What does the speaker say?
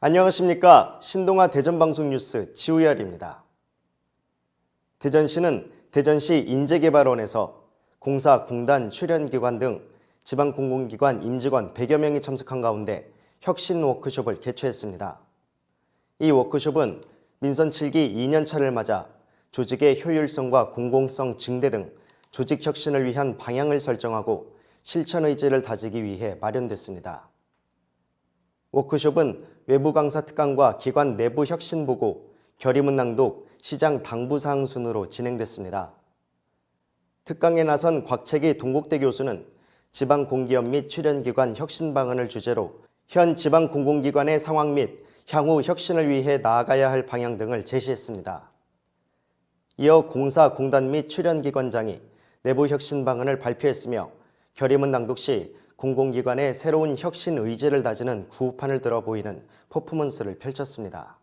안녕하십니까. 신동아 대전방송 뉴스 지우열입니다. 대전시는 대전시 인재개발원에서 공사, 공단, 출연기관 등 지방공공기관 임직원 100여 명이 참석한 가운데 혁신 워크숍을 개최했습니다. 이 워크숍은 민선 7기 2년차를 맞아 조직의 효율성과 공공성 증대 등 조직 혁신을 위한 방향을 설정하고 실천 의지를 다지기 위해 마련됐습니다. 워크숍은 외부 강사 특강과 기관 내부 혁신 보고, 결의문 낭독, 시장 당부 사항 순으로 진행됐습니다. 특강에 나선 곽채기 동국대 교수는 지방 공기업 및 출연 기관 혁신 방안을 주제로 현 지방 공공기관의 상황 및 향후 혁신을 위해 나아가야 할 방향 등을 제시했습니다. 이어 공사, 공단 및 출연 기관장이 내부 혁신 방안을 발표했으며 결의문 낭독 시 공공기관의 새로운 혁신 의지를 다지는 구호판을 들어 보이는 퍼포먼스를 펼쳤습니다.